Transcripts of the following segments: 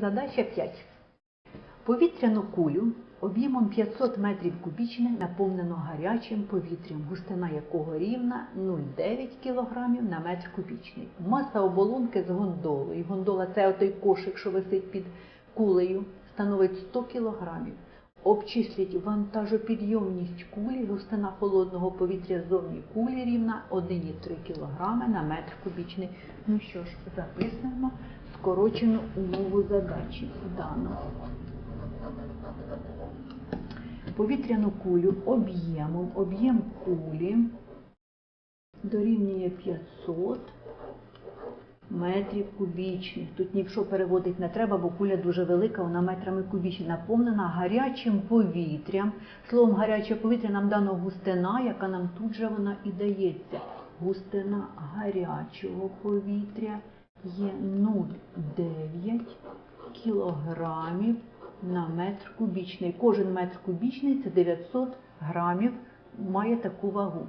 Задача 5. Повітряну кулю об'ємом 500 метрів кубічних наповнено гарячим повітрям, густина якого рівна 0,9 кг на метр кубічний. Маса оболонки з гондолою. Гондола це той кошик, що висить під кулею, становить 100 кг. Обчисліть вантажопідйомність кулі, густина холодного повітря ззовні кулі рівна 1,3 кг на метр кубічний. Ну що ж, записуємо скорочену умову задачі дану. Повітряну кулю об'ємом, об'єм кулі дорівнює 500 метрів кубічних. Тут нічого переводити не треба, бо куля дуже велика, вона метрами кубічні, наповнена гарячим повітрям. Словом, гаряче повітря нам дано густина, яка нам тут же вона і дається. Густина гарячого повітря є 0,9 кілограмів на метр кубічний. Кожен метр кубічний це 900 грамів, має таку вагу.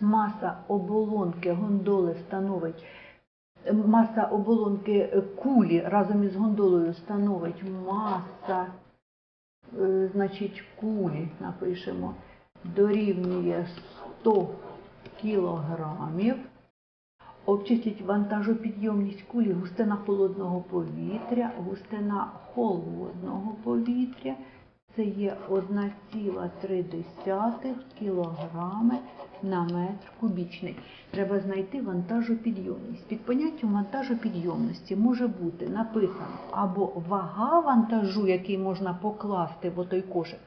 Маса оболонки гондоли становить маса оболонки кулі разом із гондолою становить маса, е, значить, кулі, напишемо, дорівнює 100 кілограмів. Обчистіть вантажопідйомність кулі, густина холодного повітря, густина холодного повітря. Це є 1,3 кілограми на метр кубічний. Треба знайти вантажопідйомність. Під поняттям вантажопідйомності може бути написано або вага вантажу, який можна покласти в отой кошик,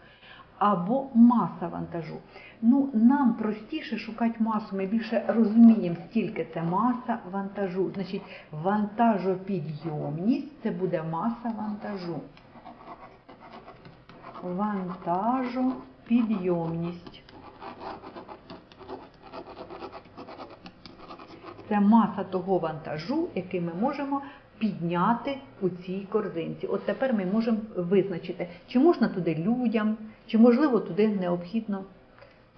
або маса вантажу. Ну, нам простіше шукати масу, ми більше розуміємо, скільки це маса вантажу. Значить, вантажопідйомність це буде маса вантажу. Вантажопідйомність. Це маса того вантажу, який ми можемо підняти у цій корзинці. От тепер ми можемо визначити, чи можна туди людям, чи можливо туди необхідно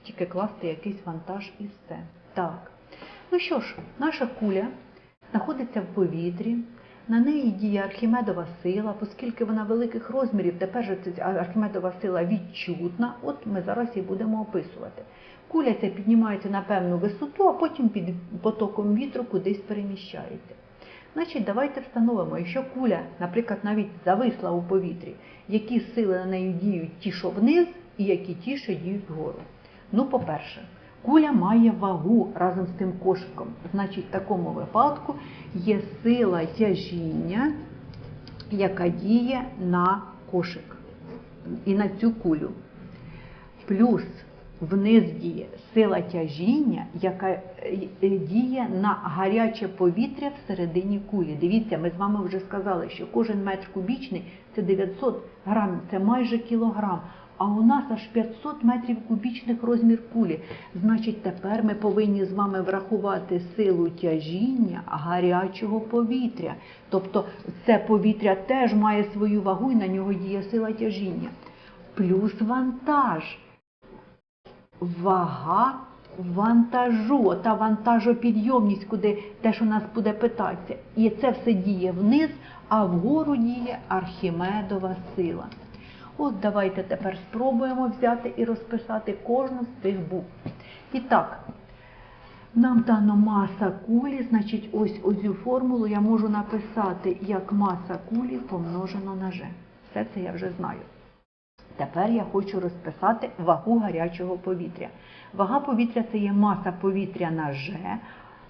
тільки класти якийсь вантаж і все. Так. Ну що ж, наша куля знаходиться в повітрі, на неї діє Архімедова сила, оскільки вона великих розмірів, тепер же ця Архімедова сила відчутна, от ми зараз її будемо описувати. Куля ця піднімається на певну висоту, а потім під потоком вітру кудись переміщається. Значить, давайте встановимо, якщо куля, наприклад, навіть зависла у повітрі, які сили на неї діють ті, що вниз, і які ті, що діють вгору. Ну, по-перше, куля має вагу разом з тим кошиком. Значить, в такому випадку є сила тяжіння, яка діє на кошик і на цю кулю. Плюс вниз діє сила тяжіння, яка е, е, діє на гаряче повітря всередині кулі. Дивіться, ми з вами вже сказали, що кожен метр кубічний це 900 грамів, це майже кілограм. А у нас аж 500 метрів кубічних розмір кулі. Значить, тепер ми повинні з вами врахувати силу тяжіння гарячого повітря. Тобто це повітря теж має свою вагу і на нього діє сила тяжіння. Плюс вантаж вага вантажу, та вантажопідйомність, куди те, що нас буде питатися. І це все діє вниз, а вгору діє Архімедова сила. От давайте тепер спробуємо взяти і розписати кожну з цих букв. І так, нам дано маса кулі, значить, ось цю формулу я можу написати як маса кулі помножено на G. Все це я вже знаю. Тепер я хочу розписати вагу гарячого повітря. Вага повітря це є маса повітря на G,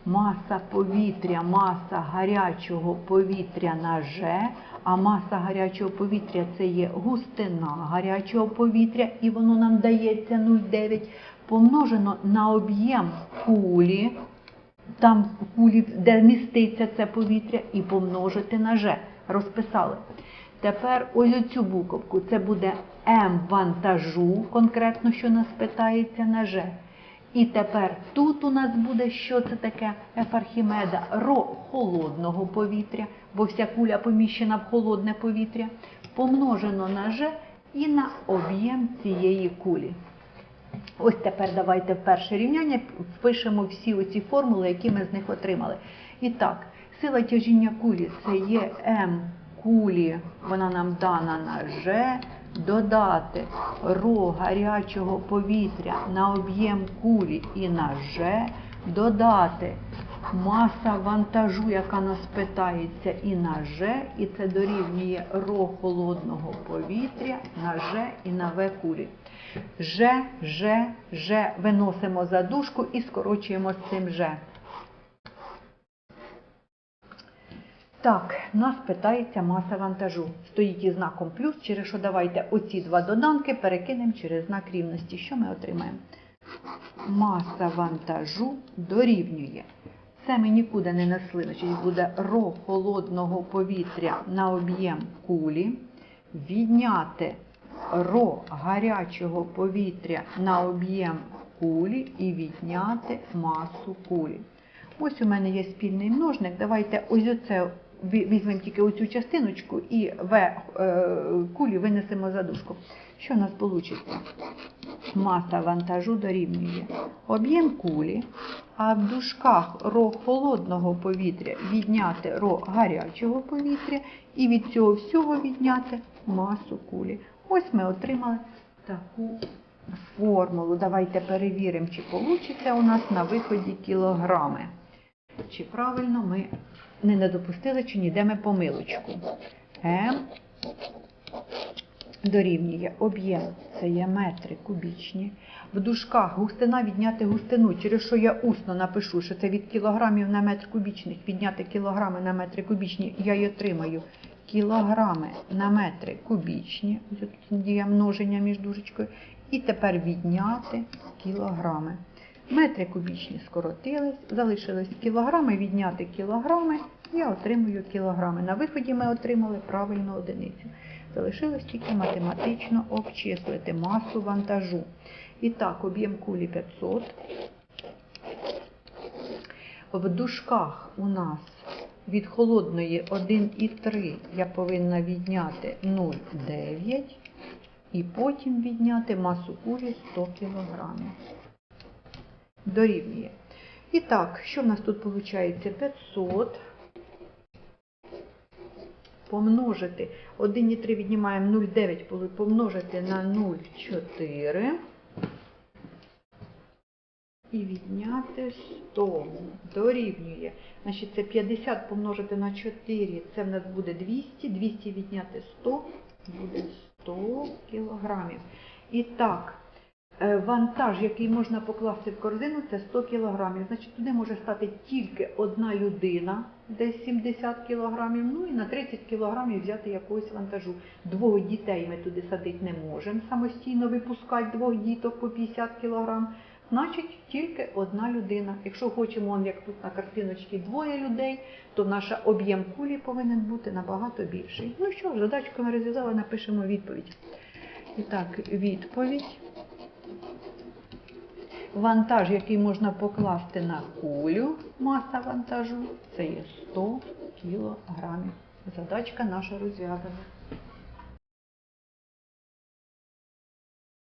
маса повітря, маса гарячого повітря на G, а маса гарячого повітря це є густина гарячого повітря, і воно нам дається 0,9, помножено на об'єм кулі, там кулі, де міститься це повітря, і помножити на G. Розписали. Тепер ось цю буковку, це буде М вантажу, конкретно, що нас питається на Ж. І тепер тут у нас буде, що це таке Ф Архімеда, ро холодного повітря, бо вся куля поміщена в холодне повітря, помножено на Ж і на об'єм цієї кулі. Ось тепер давайте в перше рівняння впишемо всі оці формули, які ми з них отримали. І так, сила тяжіння кулі це є М кулі, вона нам дана на Ж, додати ро гарячого повітря на об'єм кулі і на Ж, додати маса вантажу, яка нас питається, і на Ж, і це дорівнює ро холодного повітря на Ж і на В кулі. Ж, Ж, Ж виносимо за дужку і скорочуємо з цим Ж. Так, нас питається маса вантажу. Стоїть із знаком плюс, через що давайте оці два доданки перекинемо через знак рівності. Що ми отримаємо? Маса вантажу дорівнює. Це ми нікуди не несли, значить буде ро холодного повітря на об'єм кулі, відняти ро гарячого повітря на об'єм кулі і відняти масу кулі. Ось у мене є спільний множник. Давайте ось оце візьмемо тільки оцю частиночку і В е, кулі винесемо за дужку. Що у нас вийде? Маса вантажу дорівнює об'єм кулі, а в дужках ро холодного повітря відняти ро гарячого повітря і від цього всього відняти масу кулі. Ось ми отримали таку формулу. Давайте перевіримо, чи вийде у нас на виході кілограми. Чи правильно ми не недопустили, чи ніде ми помилочку. М дорівнює об'єм, це є метри кубічні. В дужках густина відняти густину, через що я усно напишу, що це від кілограмів на метр кубічних відняти кілограми на метри кубічні, я й отримаю кілограми на метри кубічні, ось тут дія множення між дужечкою, і тепер відняти кілограми. Метри кубічні скоротились, залишились кілограми, відняти кілограми, я отримую кілограми. На виході ми отримали правильну одиницю. Залишилось тільки математично обчислити масу вантажу. І так, об'єм кулі 500. В дужках у нас від холодної 1,3 я повинна відняти 0,9 і потім відняти масу кулі 100 кг. Дорівнює. І так, що в нас тут виходить? 500 помножити 1,3 віднімаємо 0,9 помножити на 0,4 і відняти 100 дорівнює. Значить, це 50 помножити на 4, це в нас буде 200, 200 відняти 100, буде 100 кілограмів. І так, вантаж, який можна покласти в корзину, це 100 кілограмів. Значить, туди може стати тільки одна людина, десь 70 кілограмів, ну і на 30 кілограмів взяти якогось вантажу. Двох дітей ми туди садити не можемо, самостійно випускати двох діток по 50 кілограм. Значить, тільки одна людина. Якщо хочемо, як тут на картиночці, двоє людей, то наш об'єм кулі повинен бути набагато більший. Ну що задачку ми розв'язали, напишемо відповідь. І так, відповідь. Вантаж, який можна покласти на кулю, маса вантажу, це є 100 кілограмів. Задачка наша розв'язана.